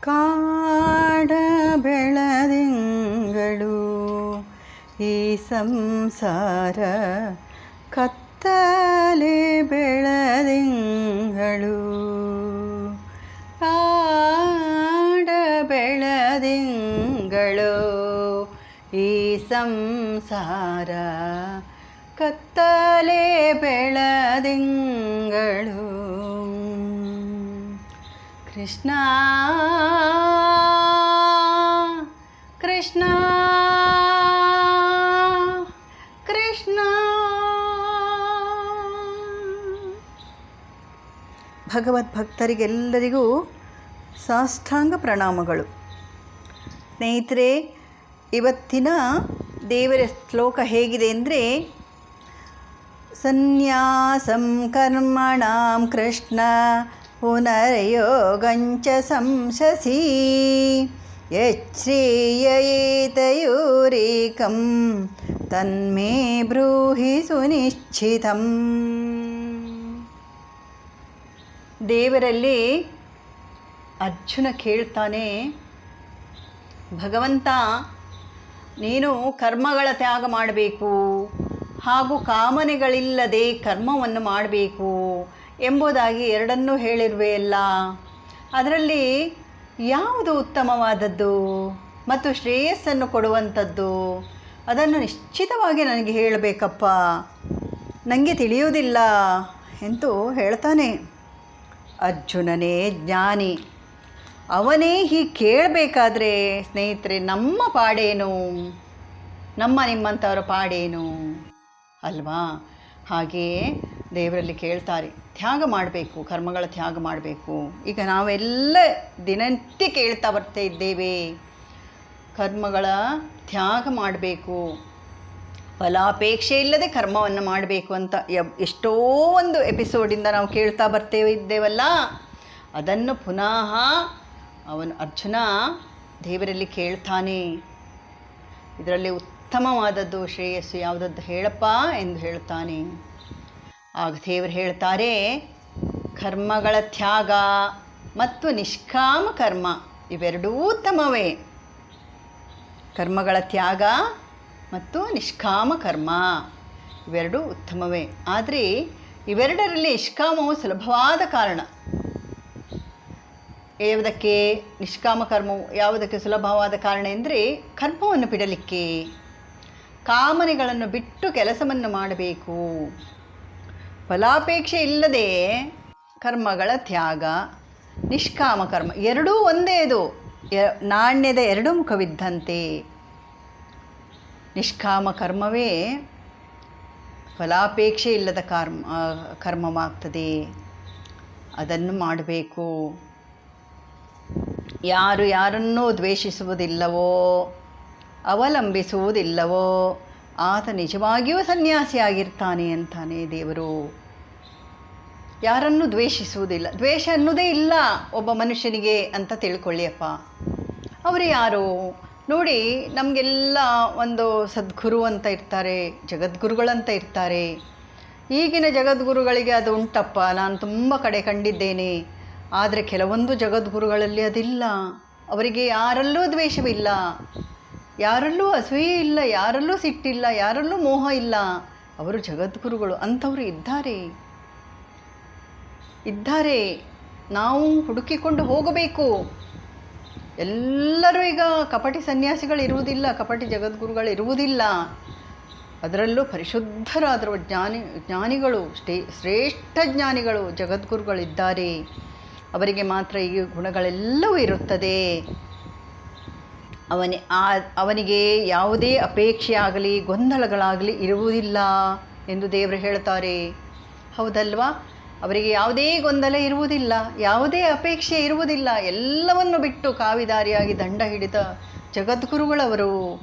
ಕಾಡ ಬೆಳದಿಂಗಳು ಈ ಸಂಸಾರ ಕತ್ತಲೆ ಬೆಳದಿಂಗಳು ಕಾಡ ಬೆಳದಿಂಗಳು ಈ ಸಂಸಾರ ಕತ್ತಲೆ ಬೆಳದಿಂಗಳು ಕೃಷ್ಣ. ಕೃಷ್ಣ. ಕೃಷ್ಣ. ಭಗವದ್ಭಕ್ತರಿಗೆಲ್ಲರಿಗೂ ಸಾಷ್ಟಾಂಗ ಪ್ರಣಾಮಗಳು. ಸ್ನೇಹಿತರೆ, ಇವತ್ತಿನ ದೇವರ ಶ್ಲೋಕ ಹೇಗಿದೆ ಅಂದರೆ, ಸನ್ಯಾಸಂ ಕರ್ಮಣಾಂ ಕೃಷ್ಣ ಪುನರ್ಯೋಗಂಚ ಸಂಶಸಿ. ಯಚ್ಛ್ರೇಯೇತಯೂರೇಕಂ ತನ್ಮೇ ಬ್ರೂಹಿ ಸುನಿಶ್ಚಿತಂ. ದೇವರಲ್ಲಿ ಅರ್ಜುನ ಕೇಳ್ತಾನೆ, ಭಗವಂತ, ನೀನು ಕರ್ಮಗಳ ತ್ಯಾಗ ಮಾಡಬೇಕು ಹಾಗೂ ಕಾಮನೆಗಳಿಲ್ಲದೆ ಕರ್ಮವನ್ನು ಮಾಡಬೇಕು. ಎಂಬುದಾಗಿ ಎರಡನ್ನೂ ಹೇಳಿರುವೆಯಲ್ಲ ಅದರಲ್ಲಿ ಯಾವುದು ಉತ್ತಮವಾದದ್ದು ಮತ್ತು ಶ್ರೇಯಸ್ಸನ್ನು ಕೊಡುವಂಥದ್ದು? ಅದನ್ನು ನಿಶ್ಚಿತವಾಗಿ ನನಗೆ ಹೇಳಬೇಕಪ್ಪ. ನನಗೆ ತಿಳಿಯುವುದಿಲ್ಲ ಎಂದು ಹೇಳ್ತಾನೆ. ಅರ್ಜುನನೇ ಜ್ಞಾನಿ, ಅವನೇ ಹೀಗೆ ಕೇಳಬೇಕಾದ್ರೆ ಸ್ನೇಹಿತರೆ, ನಮ್ಮ ಪಾಡೇನು? ನಮ್ಮ ನಿಮ್ಮಂಥವರ ಪಾಡೇನು? ಅಲ್ವಾ? ಹಾಗೆಯೇ ದೇವರಲ್ಲಿ ಕೇಳ್ತಾರೆ. ತ್ಯಾಗ ಮಾಡಬೇಕು, ಕರ್ಮಗಳ ತ್ಯಾಗ ಮಾಡಬೇಕು. ಈಗ ನಾವೆಲ್ಲ ದಿನನಿತ್ಯ ಕೇಳ್ತಾ ಬರ್ತಾ ಇದ್ದೇವೆ. ಕರ್ಮಗಳ ತ್ಯಾಗ ಮಾಡಬೇಕು. ಫಲಾಪೇಕ್ಷೆ ಇಲ್ಲದೆ ಕರ್ಮವನ್ನು ಮಾಡಬೇಕು ಅಂತ ಎಷ್ಟೋ ಒಂದು ಎಪಿಸೋಡಿಂದ ನಾವು ಕೇಳ್ತಾ ಬರ್ತೇವೆ ಇದ್ದೇವಲ್ಲ, ಅದನ್ನು ಪುನಃ ಅವನು ಅರ್ಜುನ ದೇವರಲ್ಲಿ ಕೇಳ್ತಾನೆ. ಇದರಲ್ಲಿ ಉತ್ತಮವಾದದ್ದು ಶ್ರೇಯಸ್ಸು ಯಾವುದದ್ದು ಹೇಳಪ್ಪ ಎಂದು ಹೇಳ್ತಾನೆ ಆಗ ದೇವರು ಹೇಳ್ತಾರೆ, ಕರ್ಮಗಳ ತ್ಯಾಗ ಮತ್ತು ನಿಷ್ಕಾಮ ಕರ್ಮ ಇವೆರಡೂ ಉತ್ತಮವೇ. ಕರ್ಮಗಳ ತ್ಯಾಗ ಮತ್ತು ನಿಷ್ಕಾಮ ಕರ್ಮ ಇವೆರಡೂ ಉತ್ತಮವೇ. ಆದರೆ ಇವೆರಡರಲ್ಲಿ ನಿಷ್ಕಾಮವು ಸುಲಭವಾದ ಕಾರಣ. ಯಾವುದಕ್ಕೆ? ನಿಷ್ಕಾಮ ಕರ್ಮವು ಯಾವುದಕ್ಕೆ ಸುಲಭವಾದ ಕಾರಣ ಎಂದರೆ ಕರ್ಮವನ್ನು ಬಿಡಲಿಕ್ಕೆ. ಕಾಮನೆಗಳನ್ನು ಬಿಟ್ಟು ಕೆಲಸವನ್ನು ಮಾಡಬೇಕು. ಫಲಾಪೇಕ್ಷೆ ಇಲ್ಲದೆ ಕರ್ಮಗಳ ತ್ಯಾಗ, ನಿಷ್ಕಾಮ ಕರ್ಮ, ಎರಡೂ ಒಂದೇ ಇದು. ನಾಣ್ಯದ ಎರಡು ಮುಖವಿದ್ದಂತೆ. ನಿಷ್ಕಾಮ ಕರ್ಮವೇ ಫಲಾಪೇಕ್ಷೆ ಇಲ್ಲದ ಕರ್ಮ ಕರ್ಮವಾಗ್ತದೆ. ಅದನ್ನು ಮಾಡಬೇಕು. ಯಾರು ಯಾರನ್ನೂ ದ್ವೇಷಿಸುವುದಿಲ್ಲವೋ, ಅವಲಂಬಿಸುವುದಿಲ್ಲವೋ ಆತ ನಿಜವಾಗಿಯೂ ಸನ್ಯಾಸಿಯಾಗಿರ್ತಾನೆ ಅಂತಾನೆ ದೇವರು. ಯಾರನ್ನು ದ್ವೇಷಿಸುವುದಿಲ್ಲ. ದ್ವೇಷ ಅನ್ನೋದೇ ಇಲ್ಲ ಒಬ್ಬ ಮನುಷ್ಯನಿಗೆ ಅಂತ ತಿಳ್ಕೊಳ್ಳಿಯಪ್ಪ. ಅವರು ಯಾರು? ನೋಡಿ, ನಮಗೆಲ್ಲ ಒಂದು ಸದ್ಗುರು ಅಂತ ಇರ್ತಾರೆ ಜಗದ್ಗುರುಗಳಂತ ಇರ್ತಾರೆ. ಈಗಿನ ಜಗದ್ಗುರುಗಳಿಗೆ ಅದು ಉಂಟಪ್ಪ. ನಾನು ತುಂಬ ಕಡೆ ಕಂಡಿದ್ದೇನೆ. ಆದರೆ ಕೆಲವೊಂದು ಜಗದ್ಗುರುಗಳಲ್ಲಿ ಅದಿಲ್ಲ. ಅವರಿಗೆ ಯಾರಲ್ಲೂ ದ್ವೇಷವಿಲ್ಲ. ಯಾರಲ್ಲೂ ಅಸೂಯೆ ಇಲ್ಲ, ಯಾರಲ್ಲೂ ಸಿಟ್ಟಿಲ್ಲ, ಯಾರಲ್ಲೂ ಮೋಹ ಇಲ್ಲ. ಅವರು ಜಗದ್ಗುರುಗಳು, ಅಂಥವರು ಇದ್ದಾರೆ. ಇದ್ದಾರೆ. ನಾವು ಹುಡುಕಿಕೊಂಡು ಹೋಗಬೇಕು. ಎಲ್ಲರೂ ಈಗ ಕಪಟಿ ಸನ್ಯಾಸಿಗಳು ಇರುವುದಿಲ್ಲ, ಕಪಟಿ ಜಗದ್ಗುರುಗಳು ಇರುವುದಿಲ್ಲ. ಅದರಲ್ಲೂ ಪರಿಶುದ್ಧರಾದರು ಜ್ಞಾನಿ, ಜ್ಞಾನಿಗಳು, ಶ್ರೇ, ಶ್ರೇಷ್ಠ ಜ್ಞಾನಿಗಳು ಜಗದ್ಗುರುಗಳಿದ್ದಾರೆ. ಅವರಿಗೆ ಮಾತ್ರ ಈ ಗುಣಗಳೆಲ್ಲವೂ ಇರುತ್ತದೆ. ಅವನಿ ಆ, ಅವನಿಗೆ ಯಾವುದೇ ಅಪೇಕ್ಷೆ ಆಗಲಿ ಗೊಂದಲಗಳಾಗಲಿ ಇರುವುದಿಲ್ಲ ಎಂದು ದೇವರು ಹೇಳ್ತಾರೆ ಹೌದಲ್ವಾ? ಅವರಿಗೆ ಯಾವುದೇ ಗೊಂದಲ ಇರುವುದಿಲ್ಲ, ಯಾವುದೇ ಅಪೇಕ್ಷೆ ಇರುವುದಿಲ್ಲ. ಎಲ್ಲವನ್ನು ಬಿಟ್ಟು ಕಾವಿದಾರಿಯಾಗಿ ದಂಡ ಹಿಡಿದ ಜಗದ್ಗುರುಗಳವರು.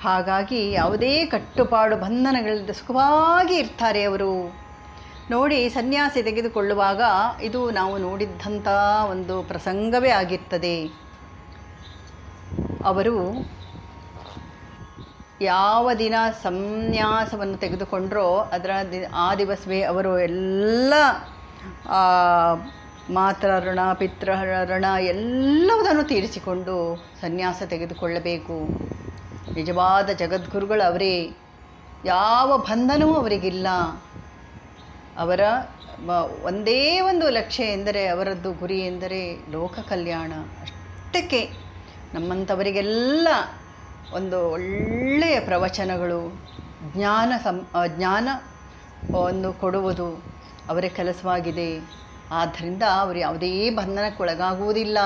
ಹಾಗಾಗಿ ಯಾವುದೇ ಕಟ್ಟುಪಾಡು ಬಂಧನಗಳಿಂದ ಸುಖವಾಗಿ ಇರ್ತಾರೆ ಅವರು. ನೋಡಿ, ಸನ್ಯಾಸಿ ತೆಗೆದುಕೊಳ್ಳುವಾಗ ಇದು ನಾವು ನೋಡಿದ್ದಂಥ ಒಂದು ಪ್ರಸಂಗವೇ ಆಗಿರ್ತದೆ. ಅವರು ಯಾವ ದಿನ ಸಂನ್ಯಾಸವನ್ನು ತೆಗೆದುಕೊಂಡ್ರೋ ಅದರ ದಿ, ಆ ದಿವಸವೇ ಅವರು ಎಲ್ಲ ಮಾತ್ರ ಋಣ ಪಿತೃ ಋಣ ಎಲ್ಲವುದನ್ನು ತೀರಿಸಿಕೊಂಡು ಸನ್ಯಾಸ ತೆಗೆದುಕೊಳ್ಳಬೇಕು. ನಿಜವಾದ ಜಗದ್ಗುರುಗಳು ಅವರೇ. ಯಾವ ಬಂಧನವೂ ಅವರಿಗಿಲ್ಲ. ಅವರ ಒಂದೇ ಒಂದು ಲಕ್ಷ್ಯ ಎಂದರೆ ಅವರದ್ದು ಗುರಿ ಎಂದರೆ ಲೋಕ ಕಲ್ಯಾಣ. ಅಷ್ಟಕ್ಕೆ. ನಮ್ಮಂಥವರಿಗೆಲ್ಲ ಒಂದು ಒಳ್ಳೆಯ ಪ್ರವಚನಗಳು, ಜ್ಞಾನ ಸಂ ಜ್ಞಾನ ಒಂದು ಕೊಡುವುದು ಅವರ ಕೆಲಸವಾಗಿದೆ. ಆದ್ದರಿಂದ ಅವರು ಯಾವುದೇ ಬಂಧನಕ್ಕೊಳಗಾಗುವುದಿಲ್ಲ.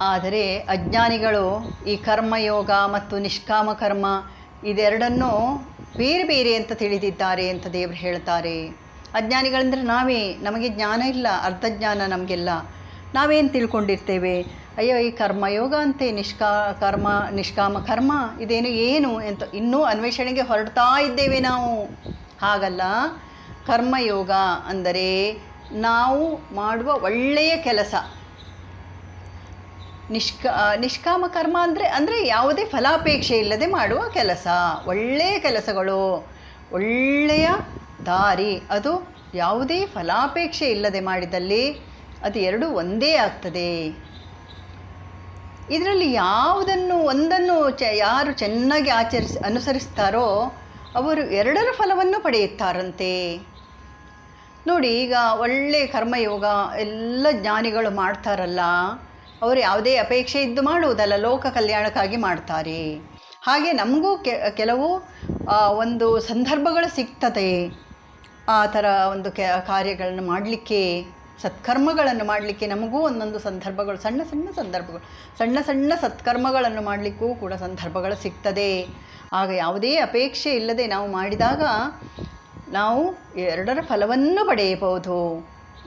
ಆದರೆ ಅಜ್ಞಾನಿಗಳು ಈ ಕರ್ಮಯೋಗ ಮತ್ತು ನಿಷ್ಕಾಮ ಕರ್ಮ ಇದೆರಡನ್ನೂ ಬೇರೆ ಬೇರೆ ಅಂತ ತಿಳಿದಿದ್ದಾರೆ ಅಂತ ದೇವರು ಹೇಳ್ತಾರೆ. ಅಜ್ಞಾನಿಗಳಂದರೆ ನಾವೇ, ನಮಗೆ ಜ್ಞಾನ ಇಲ್ಲ ಅರ್ಧ ಜ್ಞಾನ ನಮಗೆಲ್ಲ. ನಾವೇನು ತಿಳ್ಕೊಂಡಿರ್ತೇವೆ? ಅಯ್ಯೋ, ಈ ಕರ್ಮಯೋಗ ಅಂತೆ, ನಿಷ್ಕಾ, ಕರ್ಮ, ನಿಷ್ಕಾಮ ಕರ್ಮ, ಇದೇನು ಏನು ಅಂತ ಇನ್ನೂ ಅನ್ವೇಷಣೆಗೆ ಹೊರಡ್ತಾ ಇದ್ದೇವೆ ನಾವು. ಹಾಗಲ್ಲ ಕರ್ಮಯೋಗ ಅಂದರೆ ನಾವು ಮಾಡುವ ಒಳ್ಳೆಯ ಕೆಲಸ. ನಿಷ್ಕ, ನಿಷ್ಕಾಮ ಕರ್ಮ ಅಂದರೆ ಅಂದರೆ ಯಾವುದೇ ಫಲಾಪೇಕ್ಷೆ ಇಲ್ಲದೆ ಮಾಡುವ ಕೆಲಸ. ಒಳ್ಳೆಯ ಕೆಲಸಗಳು, ಒಳ್ಳೆಯ ದಾರಿ, ಅದು ಯಾವುದೇ ಫಲಾಪೇಕ್ಷೆ ಇಲ್ಲದೆ ಮಾಡಿದಲ್ಲಿ ಅದು ಎರಡು ಒಂದೇ ಆಗ್ತದೆ. ಇದರಲ್ಲಿ ಯಾವುದನ್ನು, ಒಂದನ್ನು ಚ, ಯಾರು ಚೆನ್ನಾಗಿ ಆಚರಿಸಿ, ಅನುಸರಿಸ್ತಾರೋ ಅವರು ಎರಡರ ಫಲವನ್ನು ಪಡೆಯುತ್ತಾರಂತೆ. ನೋಡಿ, ಈಗ ಒಳ್ಳೆ ಕರ್ಮಯೋಗ ಎಲ್ಲ ಜ್ಞಾನಿಗಳು ಮಾಡ್ತಾರಲ್ಲ, ಅವರು ಯಾವುದೇ ಅಪೇಕ್ಷೆ ಇದ್ದು ಮಾಡುವುದಲ್ಲ, ಲೋಕ ಕಲ್ಯಾಣಕ್ಕಾಗಿ ಮಾಡ್ತಾರೆ. ಹಾಗೆ ನಮಗೂ ಕೆಲವು ಒಂದು ಸಂದರ್ಭಗಳು ಸಿಗ್ತದೆ. ಆ ಥರ ಒಂದು ಕೆ, ಕಾರ್ಯಗಳನ್ನು ಮಾಡಲಿಕ್ಕೆ, ಸತ್ಕರ್ಮಗಳನ್ನು ಮಾಡಲಿಕ್ಕೆ ನಮಗೂ ಒಂದೊಂದು ಸಂದರ್ಭಗಳು, ಸಣ್ಣ ಸಣ್ಣ ಸಂದರ್ಭಗಳು, ಸಣ್ಣ ಸಣ್ಣ ಸತ್ಕರ್ಮಗಳನ್ನು ಮಾಡಲಿಕ್ಕೂ ಕೂಡ ಸಂದರ್ಭಗಳು ಸಿಗ್ತದೆ. ಆಗ ಯಾವುದೇ ಅಪೇಕ್ಷೆ ಇಲ್ಲದೆ ನಾವು ಮಾಡಿದಾಗ ನಾವು ಎರಡರ ಫಲವನ್ನು ಪಡೆಯಬಹುದು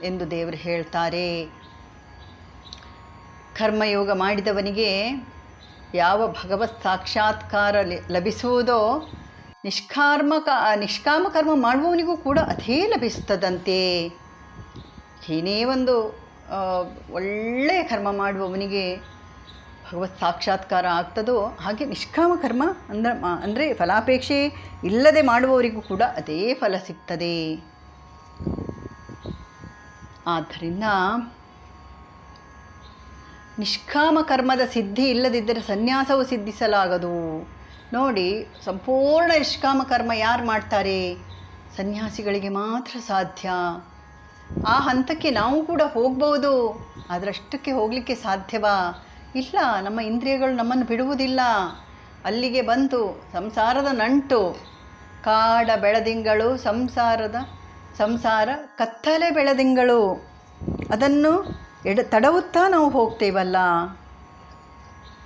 ಎಂದು ದೇವರು ಹೇಳ್ತಾರೆ. ಕರ್ಮಯೋಗ ಮಾಡಿದವನಿಗೆ ಯಾವ ಭಗವತ್ ಸಾಕ್ಷಾತ್ಕಾರ ಲಭಿಸುವುದೋ ನಿಷ್ಕಾರ್ಮ ಕ ನಿಷ್ಕಾಮ ಕರ್ಮ ಮಾಡುವವನಿಗೂ ಕೂಡ ಅದೇ ಲಭಿಸ್ತದಂತೆ ಏನೇ ಒಂದು ಒಳ್ಳೆಯ ಕರ್ಮ ಮಾಡುವವನಿಗೆ ಭಗವತ್ ಸಾಕ್ಷಾತ್ಕಾರ ಆಗ್ತದೋ ಹಾಗೆ ನಿಷ್ಕಾಮ ಕರ್ಮ ಅಂದ್ರೆ ಅಂದರೆ ಫಲಾಪೇಕ್ಷೆ ಇಲ್ಲದೆ ಮಾಡುವವರಿಗೂ ಕೂಡ ಅದೇ ಫಲ ಸಿಗ್ತದೆ. ಆದ್ದರಿಂದ ನಿಷ್ಕಾಮ ಕರ್ಮದ ಸಿದ್ಧಿ ಇಲ್ಲದಿದ್ದರೆ ಸನ್ಯಾಸವು ಸಿದ್ಧಿಸಲಾಗದು. ನೋಡಿ, ಸಂಪೂರ್ಣ ಇಷ್ಕಾಮ ಕರ್ಮ ಯಾರು ಮಾಡ್ತಾರೆ? ಸನ್ಯಾಸಿಗಳಿಗೆ ಮಾತ್ರ ಸಾಧ್ಯ. ಆ ಹಂತಕ್ಕೆ ನಾವು ಕೂಡ ಹೋಗ್ಬೋದು. ಅದರಷ್ಟಕ್ಕೆ ಹೋಗಲಿಕ್ಕೆ ಸಾಧ್ಯವಾ? ಇಲ್ಲ, ನಮ್ಮ ಇಂದ್ರಿಯಗಳು ನಮ್ಮನ್ನು ಬಿಡುವುದಿಲ್ಲ. ಅಲ್ಲಿಗೆ ಬಂತು, ಸಂಸಾರದ ನಂಟು. ಕಾಡ ಬೆಳದಿಂಗಳು, ಸಂಸಾರದ, ಸಂಸಾರ ಕತ್ತಲೆ ಬೆಳದಿಂಗಳು. ಅದನ್ನು ಎಡ, ತಡವುತ್ತಾ ನಾವು ಹೋಗ್ತೇವಲ್ಲ.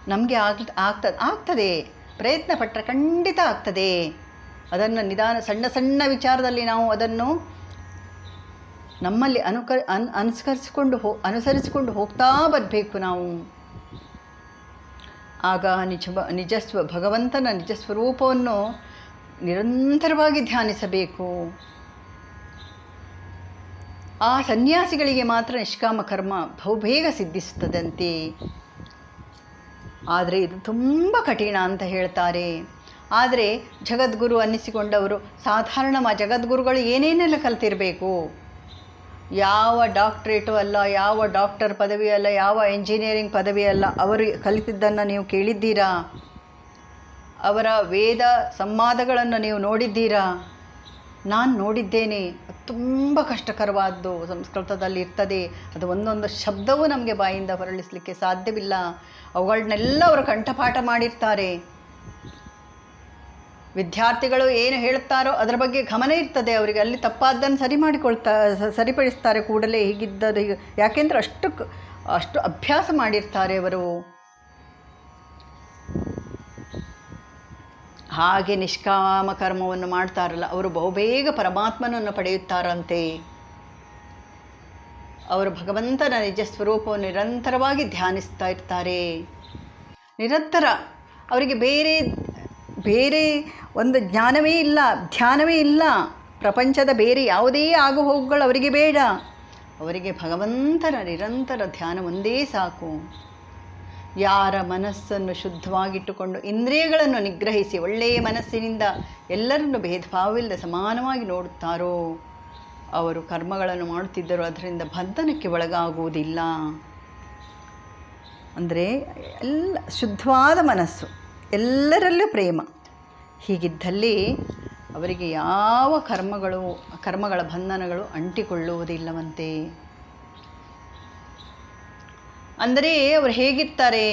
ನಮಗೆ ಆಗ್ ಆಗ್ತದೆ ಆಗ್ತದೆ. ಪ್ರಯತ್ನ ಪಟ್ಟರೆ ಖಂಡಿತ ಆಗ್ತದೆ. ಅದನ್ನು ನಿಧಾನ, ಸಣ್ಣ ಸಣ್ಣ ವಿಚಾರದಲ್ಲಿ ನಾವು ಅದನ್ನು ನಮ್ಮಲ್ಲಿ ಅನುಕ, ಅನ್, ಅನುಸರಿಸಿಕೊಂಡು ಹೋ, ಅನುಸರಿಸಿಕೊಂಡು ಹೋಗ್ತಾ ಬರಬೇಕು ನಾವು. ಆಗ ನಿಜ ನಿಜಸ್ವ, ಭಗವಂತನ ನಿಜ ಸ್ವರೂಪವನ್ನು ನಿರಂತರವಾಗಿ ಧ್ಯಾನಿಸಬೇಕು. ಆ ಸನ್ಯಾಸಿಗಳಿಗೆ ಮಾತ್ರ ನಿಷ್ಕಾಮ ಕರ್ಮ ಬಹುಬೇಗ ಸಿದ್ಧಿಸುತ್ತದಂತೆ. ಆದರೆ ಇದು ತುಂಬ ಕಠಿಣ ಅಂತ ಹೇಳ್ತಾರೆ. ಆದರೆ ಜಗದ್ಗುರು ಅನ್ನಿಸಿಕೊಂಡವರು ಸಾಧಾರಣ ಮಾ, ಜಗದ್ಗುರುಗಳು ಏನೇನೆಲ್ಲ ಕಲ್ತಿರಬೇಕು? ಯಾವ ಡಾಕ್ಟ್ರೇಟು ಅಲ್ಲ, ಯಾವ ಡಾಕ್ಟರ್ ಪದವಿ ಅಲ್ಲ, ಯಾವ ಇಂಜಿನಿಯರಿಂಗ್ ಪದವಿ ಅಲ್ಲ, ಅವರು ಕಲಿತಿದ್ದನ್ನು ನೀವು ಕೇಳಿದ್ದೀರಾ? ಅವರ ವೇದ ಸಂವಾದಗಳನ್ನು ನೀವು ನೋಡಿದ್ದೀರಾ? ನಾನು ನೋಡಿದ್ದೇನೆ. ತುಂಬ ಕಷ್ಟಕರವಾದ್ದು ಸಂಸ್ಕೃತದಲ್ಲಿ ಇರ್ತದೆ. ಅದು ಒಂದೊಂದು ಶಬ್ದವೂ ನಮಗೆ ಬಾಯಿಂದ ಹೊರಳಿಸಲಿಕ್ಕೆ ಸಾಧ್ಯವಿಲ್ಲ. ಅವುಗಳನ್ನೆಲ್ಲ ಅವರು ಕಂಠಪಾಠ ಮಾಡಿರ್ತಾರೆ. ವಿದ್ಯಾರ್ಥಿಗಳು ಏನು ಹೇಳುತ್ತಾರೋ ಅದರ ಬಗ್ಗೆ ಗಮನ ಇರ್ತದೆ. ಅವರಿಗೆ ಅಲ್ಲಿ ತಪ್ಪಾದ್ದನ್ನು ಸರಿ ಮಾಡಿಕೊಳ್ತಾ ಸರಿಪಡಿಸ್ತಾರೆ ಕೂಡಲೇ. ಹೀಗಿದ್ದದು ಹೀಗೆ, ಯಾಕೆಂದರೆ ಅಷ್ಟು ಅಷ್ಟು ಅಭ್ಯಾಸ ಮಾಡಿರ್ತಾರೆ ಅವರು. ಹಾಗೆ ನಿಷ್ಕಾಮ ಕರ್ಮವನ್ನು ಮಾಡ್ತಾರಲ್ಲ, ಅವರು ಬಹುಬೇಗ ಪರಮಾತ್ಮನನ್ನು ಪಡೆಯುತ್ತಾರಂತೆ. ಅವರು ಭಗವಂತನ ನಿಜ ಸ್ವರೂಪವನ್ನು ನಿರಂತರವಾಗಿ ಧ್ಯಾನಿಸ್ತಾ ಇರ್ತಾರೆ. ನಿರಂತರ ಅವರಿಗೆ ಬೇರೆ ಬೇರೆ ಒಂದು ಜ್ಞಾನವೇ ಇಲ್ಲ, ಧ್ಯಾನವೇ ಇಲ್ಲ. ಪ್ರಪಂಚದ ಬೇರೆ ಯಾವುದೇ ಆಗು ಹೋಗುಗಳು ಅವರಿಗೆ ಬೇಡ. ಅವರಿಗೆ ಭಗವಂತನ ನಿರಂತರ ಧ್ಯಾನ ಒಂದೇ ಸಾಕು. ಯಾರ ಮನಸ್ಸನ್ನು ಶುದ್ಧವಾಗಿಟ್ಟುಕೊಂಡು ಇಂದ್ರಿಯಗಳನ್ನು ನಿಗ್ರಹಿಸಿ ಒಳ್ಳೆಯ ಮನಸ್ಸಿನಿಂದ ಎಲ್ಲರನ್ನು ಭೇದಭಾವವಿಲ್ಲದೆ ಸಮಾನವಾಗಿ ನೋಡುತ್ತಾರೋ? ಅವರು ಕರ್ಮಗಳನ್ನು ಮಾಡುತ್ತಿದ್ದರೂ ಅದರಿಂದ ಬಂಧನಕ್ಕೆ ಒಳಗಾಗುವುದಿಲ್ಲ. ಅಂದರೆ ಎಲ್ಲ ಶುದ್ಧವಾದ ಮನಸ್ಸು, ಎಲ್ಲರಲ್ಲೂ ಪ್ರೇಮ. ಹೀಗಿದ್ದಲ್ಲಿ ಅವರಿಗೆ ಯಾವ ಕರ್ಮಗಳು, ಕರ್ಮಗಳ ಬಂಧನಗಳು ಅಂಟಿಕೊಳ್ಳುವುದಿಲ್ಲವಂತೆ. ಅಂದರೆ ಅವರು ಹೇಗಿರ್ತಾರೆ?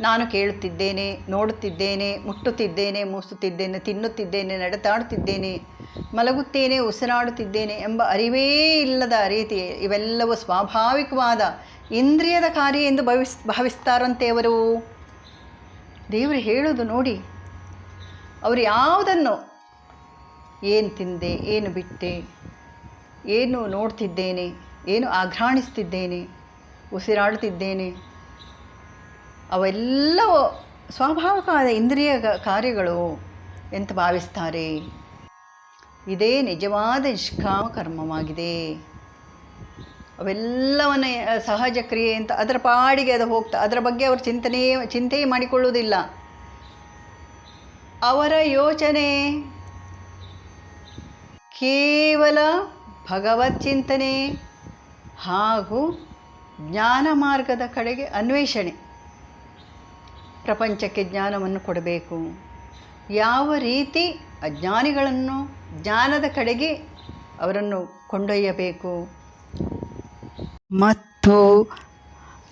ನಾನು ಕೇಳುತ್ತಿದ್ದೇನೆ, ನೋಡುತ್ತಿದ್ದೇನೆ, ಮುಟ್ಟುತ್ತಿದ್ದೇನೆ, ಮೂಸುತ್ತಿದ್ದೇನೆ, ತಿನ್ನುತ್ತಿದ್ದೇನೆ, ನಡೆದಾಡುತ್ತಿದ್ದೇನೆ, ಮಲಗುತ್ತೇನೆ, ಉಸಿರಾಡುತ್ತಿದ್ದೇನೆ ಎಂಬ ಅರಿವೇ ಇಲ್ಲದ ರೀತಿ ಇವೆಲ್ಲವೂ ಸ್ವಾಭಾವಿಕವಾದ ಇಂದ್ರಿಯದ ಕಾರ್ಯ ಎಂದು ಭವಿಸ್, ಭಾವಿಸ್ತಾರಂತೆ ಅವರು. ದೇವರು ಹೇಳೋದು ನೋಡಿ, ಅವರು ಯಾವುದನ್ನು ಏನು ತಿಂದೆ, ಏನು ಬಿಟ್ಟೆ, ಏನು ನೋಡ್ತಿದ್ದೇನೆ, ಏನು ಆಘ್ರಾಣಿಸ್ತಿದ್ದೇನೆ ಉಸಿರಾಡುತ್ತಿದ್ದೇನೆ. ಅವೆಲ್ಲವೂ ಸ್ವಾಭಾವಿಕವಾದ ಇಂದ್ರಿಯ ಕಾರ್ಯಗಳು ಎಂತ ಭಾವಿಸ್ತಾರೆ. ಇದೇ ನಿಜವಾದ ನಿಷ್ಕಾಮ ಕರ್ಮವಾಗಿದೆ. ಅವೆಲ್ಲವನ್ನ ಸಹಜ ಕ್ರಿಯೆ ಅಂತ ಅದರ ಪಾಡಿಗೆ ಅದು ಹೋಗ್ತಾ, ಅದರ ಬಗ್ಗೆ ಅವರು ಚಿಂತನೆ, ಚಿಂತೆಯೇ ಮಾಡಿಕೊಳ್ಳುವುದಿಲ್ಲ. ಅವರ ಯೋಚನೆ ಕೇವಲ ಭಗವತ್ ಚಿಂತನೆ ಹಾಗೂ ಜ್ಞಾನ ಮಾರ್ಗದ ಕಡೆಗೆ ಅನ್ವೇಷಣೆ. ಪ್ರಪಂಚಕ್ಕೆ ಜ್ಞಾನವನ್ನು ಕೊಡಬೇಕು. ಯಾವ ರೀತಿ ಅಜ್ಞಾನಿಗಳನ್ನು ಜ್ಞಾನದ ಕಡೆಗೆ ಅವರನ್ನು ಕೊಂಡೊಯ್ಯಬೇಕು. ಮತ್ತು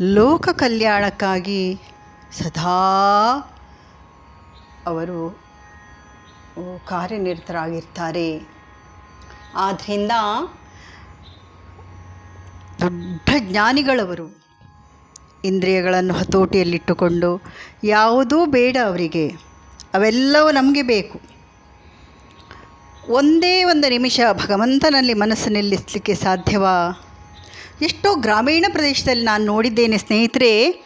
ಲೋಕ ಕಲ್ಯಾಣಕ್ಕಾಗಿ ಸದಾ ಅವರು ಕಾರ್ಯನಿರತರಾಗಿರ್ತಾರೆ. ಆದ್ದರಿಂದ ದೊಡ್ಡ ಜ್ಞಾನಿಗಳವರು ಇಂದ್ರಿಯಗಳನ್ನು ಹತೋಟಿಯಲ್ಲಿಟ್ಟುಕೊಂಡು ಯಾವುದೂ ಬೇಡ ಅವರಿಗೆ. ಅವೆಲ್ಲವೂ ನಮಗೆ ಬೇಕು. ಒಂದೇ ಒಂದು ನಿಮಿಷ ಭಗವಂತನಲ್ಲಿ ಮನಸ್ಸು ನಿಲ್ಲಿಸಲಿಕ್ಕೆ ಸಾಧ್ಯವಾ? ಎಷ್ಟೋ ಗ್ರಾಮೀಣ ಪ್ರದೇಶದಲ್ಲಿ ನಾನು ನೋಡಿದ್ದೇನೆ ಸ್ನೇಹಿತರೆ,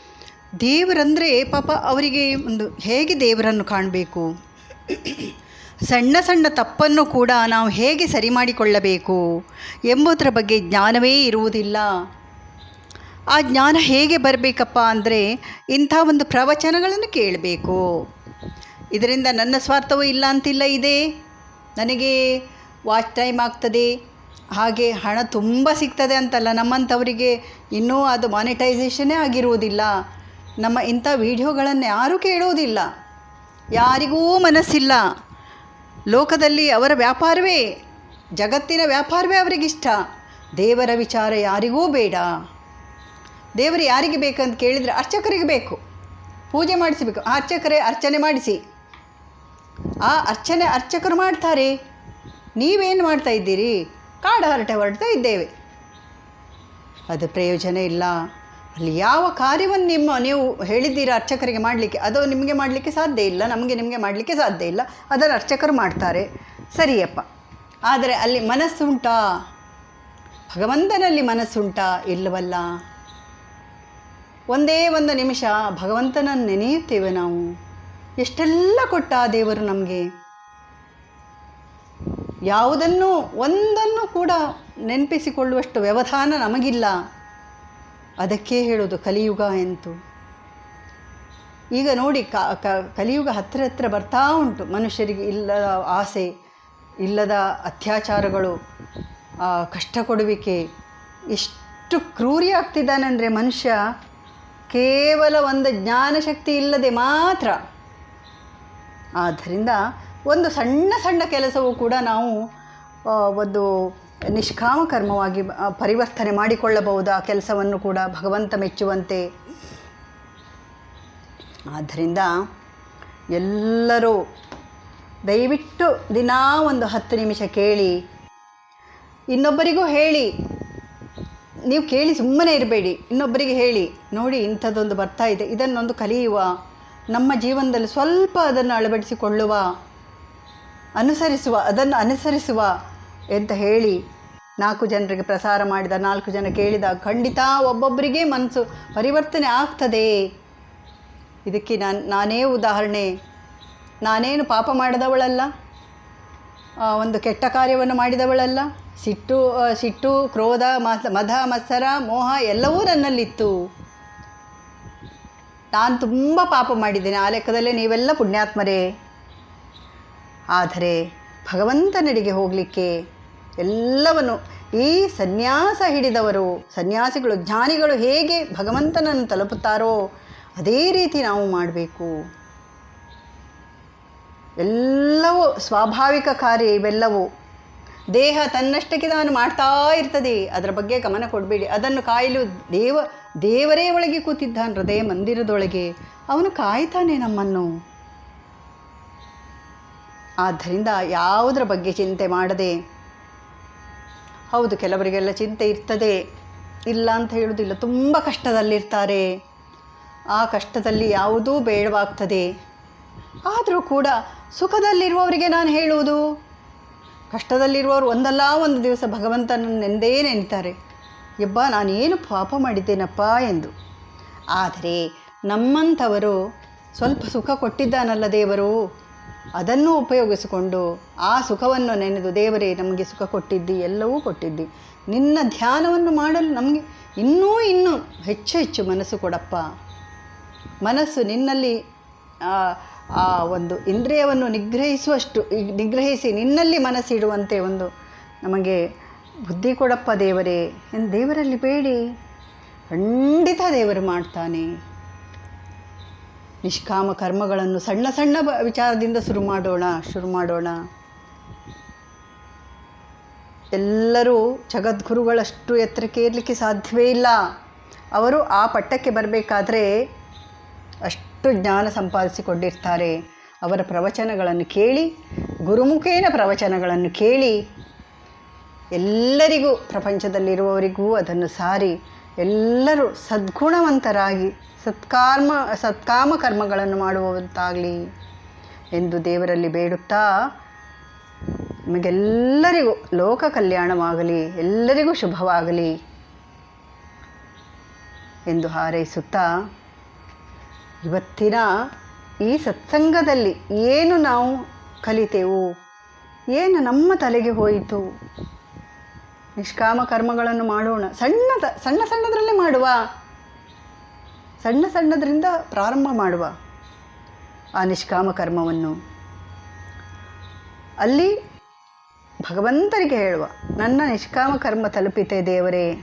ದೇವರಂದರೆ ಪಾಪ ಅವರಿಗೆ ಒಂದು ಹೇಗೆ ದೇವರನ್ನು ಕಾಣಬೇಕು? ಸಣ್ಣ ಸಣ್ಣ ತಪ್ಪನ್ನು ಕೂಡ ನಾವು ಹೇಗೆ ಸರಿ ಮಾಡಿಕೊಳ್ಳಬೇಕು ಎಂಬುದರ ಬಗ್ಗೆ ಜ್ಞಾನವೇ ಇರುವುದಿಲ್ಲ. ಆ ಜ್ಞಾನ ಹೇಗೆ ಬರಬೇಕಪ್ಪ ಅಂದರೆ ಇಂಥ ಒಂದು ಪ್ರವಚನಗಳನ್ನು ಕೇಳಬೇಕು. ಇದರಿಂದ ನನ್ನ ಸ್ವಾರ್ಥವೂ ಇಲ್ಲ ಅಂತಿಲ್ಲ ಇದೆ. ನನಗೆ ವಾಚ್ ಟೈಮ್ ಆಗ್ತದೆ. ಹಾಗೆ ಹಣ ತುಂಬ ಸಿಗ್ತದೆ ಅಂತಲ್ಲ ನಮ್ಮಂಥವರಿಗೆ ಇನ್ನೂ ಅದು ಮಾನಿಟೈಸೇಷನೇ ಆಗಿರುವುದಿಲ್ಲ. ನಮ್ಮ ಇಂಥ ವಿಡಿಯೋಗಳನ್ನು ಯಾರೂ ಕೇಳುವುದಿಲ್ಲ ಯಾರಿಗೂ ಮನಸ್ಸಿಲ್ಲ. ಲೋಕದಲ್ಲಿ ಅವರ ವ್ಯಾಪಾರವೇ, ಜಗತ್ತಿನ ವ್ಯಾಪಾರವೇ ಅವರಿಗಿಷ್ಟ. ದೇವರ ವಿಚಾರ ಯಾರಿಗೂ ಬೇಡ. ದೇವರು ಯಾರಿಗೆ ಬೇಕಂತ ಕೇಳಿದರೆ ಅರ್ಚಕರಿಗೆ ಬೇಕು. ಪೂಜೆ ಮಾಡಿಸಬೇಕು. ಆ ಅರ್ಚಕರೇ ಅರ್ಚನೆ ಮಾಡಿಸಿ. ಆ ಅರ್ಚನೆ ಅರ್ಚಕರು ಮಾಡ್ತಾರೆ. ನೀವೇನು ಮಾಡ್ತಾ ಇದ್ದೀರಿ? ಕಾಡು ಹರಟೆ ಹೊರಡ್ತಾ ಇದ್ದೇವೆ. ಅದು ಪ್ರಯೋಜನ ಇಲ್ಲ. ಅಲ್ಲಿ ಯಾವ ಕಾರ್ಯವನ್ನು ನಿಮ್ಮ ನೀವು ಹೇಳಿದ್ದೀರಾ ಅರ್ಚಕರಿಗೆ ಮಾಡಲಿಕ್ಕೆ, ಅದು ನಿಮಗೆ ಮಾಡಲಿಕ್ಕೆ ಸಾಧ್ಯ ಇಲ್ಲ, ನಮಗೆ ನಿಮಗೆ ಮಾಡಲಿಕ್ಕೆ ಸಾಧ್ಯ ಇಲ್ಲ, ಅದನ್ನು ಅರ್ಚಕರು ಮಾಡ್ತಾರೆ. ಸರಿಯಪ್ಪ. ಆದರೆ ಅಲ್ಲಿ ಮನಸ್ಸುಂಟಾ? ಭಗವಂತನಲ್ಲಿ ಮನಸ್ಸುಂಟಾ? ಇಲ್ಲವಲ್ಲ ಒಂದೇ ಒಂದು ನಿಮಿಷ, ಭಗವಂತನನ್ನು ನೆನೆಯುತ್ತೇವೆ ನಾವು. ಎಷ್ಟೆಲ್ಲ ಕೊಟ್ಟ ದೇವರು ನಮಗೆ? ಯಾವುದನ್ನು, ಒಂದನ್ನು ಕೂಡ ನೆನಪಿಸಿಕೊಳ್ಳುವಷ್ಟು ವ್ಯವಧಾನ ನಮಗಿಲ್ಲ. ಅದಕ್ಕೆ ಹೇಳೋದು ಕಲಿಯುಗ ಎಂತು. ಈಗ ನೋಡಿ ಕ ಕಲಿಯುಗ ಹತ್ತಿರ ಹತ್ತಿರ ಬರ್ತಾ ಉಂಟು. ಮನುಷ್ಯರಿಗೆ ಇಲ್ಲದ ಆಸೆ, ಇಲ್ಲದ ಅತ್ಯಾಚಾರಗಳು ಕಷ್ಟ ಕೊಡುವಿಕೆ, ಎಷ್ಟು ಕ್ರೂರಿ ಆಗ್ತಿದ್ದಾನೆಂದರೆ ಮನುಷ್ಯ ಕೇವಲ ಒಂದು ಜ್ಞಾನಶಕ್ತಿ ಇಲ್ಲದೆ ಮಾತ್ರ. ಆದ್ದರಿಂದ ಒಂದು ಸಣ್ಣ ಸಣ್ಣ ಕೆಲಸವೂ ಕೂಡ ನಾವು ಒಂದು ನಿಷ್ಕಾಮ ಕರ್ಮವಾಗಿ ಪರಿವರ್ತನೆ ಮಾಡಿಕೊಳ್ಳಬಹುದು ಆ ಕೆಲಸವನ್ನು ಕೂಡ ಭಗವಂತ ಮೆಚ್ಚುವಂತೆ. ಆದ್ದರಿಂದ ಎಲ್ಲರೂ ದಯವಿಟ್ಟು ದಿನಾ ಒಂದು ಹತ್ತು ನಿಮಿಷ ಕೇಳಿ. ಇನ್ನೊಬ್ಬರಿಗೂ ಹೇಳಿ. ನೀವು ಕೇಳಿ ಸುಮ್ಮನೆ ಇರಬೇಡಿ. ಇನ್ನೊಬ್ಬರಿಗೆ ಹೇಳಿ. ನೋಡಿ ಇಂಥದ್ದೊಂದು ಬರ್ತಾ ಇದೆ. ಇದನ್ನೊಂದು ಕಲಿಯುವ. ನಮ್ಮ ಜೀವನದಲ್ಲಿ ಸ್ವಲ್ಪ ಅದನ್ನು ಅಳವಡಿಸಿಕೊಳ್ಳುವ. ಅನುಸರಿಸುವ. ಅದನ್ನು ಅನುಸರಿಸುವ. ಅಂತ ಹೇಳಿ ನಾಲ್ಕು ಜನರಿಗೆ ಪ್ರಸಾರ ಮಾಡಿದ, ನಾಲ್ಕು ಜನ ಕೇಳಿದ, ಖಂಡಿತ ಒಬ್ಬೊಬ್ಬರಿಗೆ ಮನಸ್ಸು ಪರಿವರ್ತನೆ ಆಗ್ತದೆ. ಇದಕ್ಕೆ ನಾನು, ನಾನೇ ಉದಾಹರಣೆ. ನಾನೇನು ಪಾಪ ಮಾಡಿದವಳಲ್ಲ? ಒಂದು ಕೆಟ್ಟ ಕಾರ್ಯವನ್ನು ಮಾಡಿದವಳಲ್ಲ? ಸಿಟ್ಟು ಸಿಟ್ಟು, ಕ್ರೋಧ, ಮಸ, ಮದ, ಮತ್ಸರ, ಮೋಹ ಎಲ್ಲವೂ ನನ್ನಲ್ಲಿತ್ತು. ನಾನು ತುಂಬ ಪಾಪ ಮಾಡಿದ್ದೇನೆ. ಆ ಲೆಕ್ಕದಲ್ಲೇ ನೀವೆಲ್ಲ ಪುಣ್ಯಾತ್ಮರೇ. ಆದರೆ ಭಗವಂತನಡಿಗೆ ಹೋಗಲಿಕ್ಕೆ ಎಲ್ಲವನ್ನು ಈ ಸನ್ಯಾಸ ಹಿಡಿದವರು, ಸನ್ಯಾಸಿಗಳು, ಜ್ಞಾನಿಗಳು ಹೇಗೆ ಭಗವಂತನನ್ನು ತಲುಪುತ್ತಾರೋ ಅದೇ ರೀತಿ ನಾವು ಮಾಡಬೇಕು. ಎಲ್ಲವೂ ಸ್ವಾಭಾವಿಕ ಕಾರ್ಯ ಇವೆಲ್ಲವೂ. ದೇಹ ತನ್ನಷ್ಟಕ್ಕೆ ತಾನು ಮಾಡ್ತಾ ಇರ್ತದೆ. ಅದರ ಬಗ್ಗೆ ಗಮನ ಕೊಡಬೇಡಿ. ಅದನ್ನು ಕಾಯಲು ದೇವ, ದೇವರೇ ಒಳಗೆ ಕೂತಿದ್ದಾನೆ ಹೃದಯ ಮಂದಿರದೊಳಗೆ. ಅವನು ಕಾಯ್ತಾನೆ ನಮ್ಮನ್ನು. ಆದ್ದರಿಂದ ಯಾವುದರ ಬಗ್ಗೆ ಚಿಂತೆ ಮಾಡದೆ ಹೌದು, ಕೆಲವರಿಗೆಲ್ಲ ಚಿಂತೆ ಇರ್ತದೆ. ಇಲ್ಲ ಅಂತ ಹೇಳೋದಿಲ್ಲ ತುಂಬ ಕಷ್ಟದಲ್ಲಿರ್ತಾರೆ. ಆ ಕಷ್ಟದಲ್ಲಿ ಯಾವುದೂ ಬೇಡವಾಗ್ತದೆ. ಆದರೂ ಕೂಡ ಸುಖದಲ್ಲಿರುವವರಿಗೆ ನಾನು ಹೇಳುವುದು, ಕಷ್ಟದಲ್ಲಿರುವವರು ಒಂದಲ್ಲ ಒಂದು ದಿವಸ ಭಗವಂತನನ್ನೆಂದೇ ನೆನೀತಾರೆ. ಎಬ್ಬ ನಾನೇನು ಪಾಪ ಮಾಡಿದ್ದೇನಪ್ಪ ಎಂದು. ಆದರೆ ನಮ್ಮಂಥವರು ಸ್ವಲ್ಪ ಸುಖ ಕೊಟ್ಟಿದ್ದಾನಲ್ಲ ದೇವರು. ಅದನ್ನು ಉಪಯೋಗಿಸಿಕೊಂಡು ಆ ಸುಖವನ್ನು ನೆನೆದು ದೇವರೇ ನಮಗೆ ಸುಖ ಕೊಟ್ಟಿದ್ದಿ, ಎಲ್ಲವೂ ಕೊಟ್ಟಿದ್ದಿ. ನಿನ್ನ ಧ್ಯಾನವನ್ನು ಮಾಡಲು ನಮಗೆ ಇನ್ನೂ ಇನ್ನೂ ಹೆಚ್ಚು ಹೆಚ್ಚು ಮನಸ್ಸು ಕೊಡಪ್ಪ. ಮನಸ್ಸು ನಿನ್ನಲ್ಲಿ ಆ ಒಂದು ಇಂದ್ರಿಯವನ್ನು ನಿಗ್ರಹಿಸುವಷ್ಟು, ನಿಗ್ರಹಿಸಿ ನಿನ್ನಲ್ಲಿ ಮನಸ್ಸಿಡುವಂತೆ ಒಂದು ನಮಗೆ ಬುದ್ಧಿ ಕೊಡಪ್ಪ ದೇವರೇ. ಎಂದು ದೇವರಲ್ಲಿ ಬೇಡಿ? ಖಂಡಿತ ದೇವರು ಮಾಡ್ತಾನೆ. ನಿಷ್ಕಾಮ ಕರ್ಮಗಳನ್ನು ಸಣ್ಣ ಸಣ್ಣ ವಿಚಾರದಿಂದ ಶುರು ಮಾಡೋಣ ಶುರು ಮಾಡೋಣ. ಎಲ್ಲರೂ ಜಗದ್ಗುರುಗಳಷ್ಟು ಎತ್ತರಕ್ಕೆ ಏರಲಿಕ್ಕೆ ಸಾಧ್ಯವೇ ಇಲ್ಲ. ಅವರು ಆ ಪಟ್ಟಕ್ಕೆ ಬರಬೇಕಾದ್ರೆ ಅಷ್ಟು ಜ್ಞಾನ ಸಂಪಾದಿಸಿಕೊಂಡಿರ್ತಾರೆ. ಅವರ ಪ್ರವಚನಗಳನ್ನು ಕೇಳಿ, ಗುರುಮುಖೇನ ಪ್ರವಚನಗಳನ್ನು ಕೇಳಿ, ಎಲ್ಲರಿಗೂ ಪ್ರಪಂಚದಲ್ಲಿರುವವರಿಗೂ ಅದನ್ನು ಸಾರಿ ಎಲ್ಲರೂ ಸದ್ಗುಣವಂತರಾಗಿ ಸತ್ಕಾರ್ಮ ಸತ್ಕಾಮ ಕರ್ಮಗಳನ್ನು ಮಾಡುವಂತಾಗಲಿ ಎಂದು ದೇವರಲ್ಲಿ ಬೇಡುತ್ತಾ ನಮಗೆಲ್ಲರಿಗೂ ಲೋಕ ಕಲ್ಯಾಣವಾಗಲಿ, ಎಲ್ಲರಿಗೂ ಶುಭವಾಗಲಿ ಎಂದು ಹಾರೈಸುತ್ತಾ ಇವತ್ತಿನ ಈ ಸತ್ಸಂಗದಲ್ಲಿ ಏನು ನಾವು ಕಲಿತೆವು? ಏನು ನಮ್ಮ ತಲೆಗೆ ಹೋಯಿತು? ನಿಷ್ಕಾಮ ಕರ್ಮಗಳನ್ನು ಮಾಡೋಣ. ಸಣ್ಣ ಸಣ್ಣ ಸಣ್ಣದರಲ್ಲೇ ಮಾಡುವ. ಸಣ್ಣ ಸಣ್ಣದರಿಂದ ಪ್ರಾರಂಭ ಮಾಡುವ ಆ ನಿಷ್ಕಾಮ ಕರ್ಮವನ್ನು. ಅಲ್ಲಿ ಭಗವಂತರಿಗೆ ಹೇಳುವ, ನನ್ನ ನಿಷ್ಕಾಮ ಕರ್ಮ ತಲುಪಿತೆ ದೇವರೇ.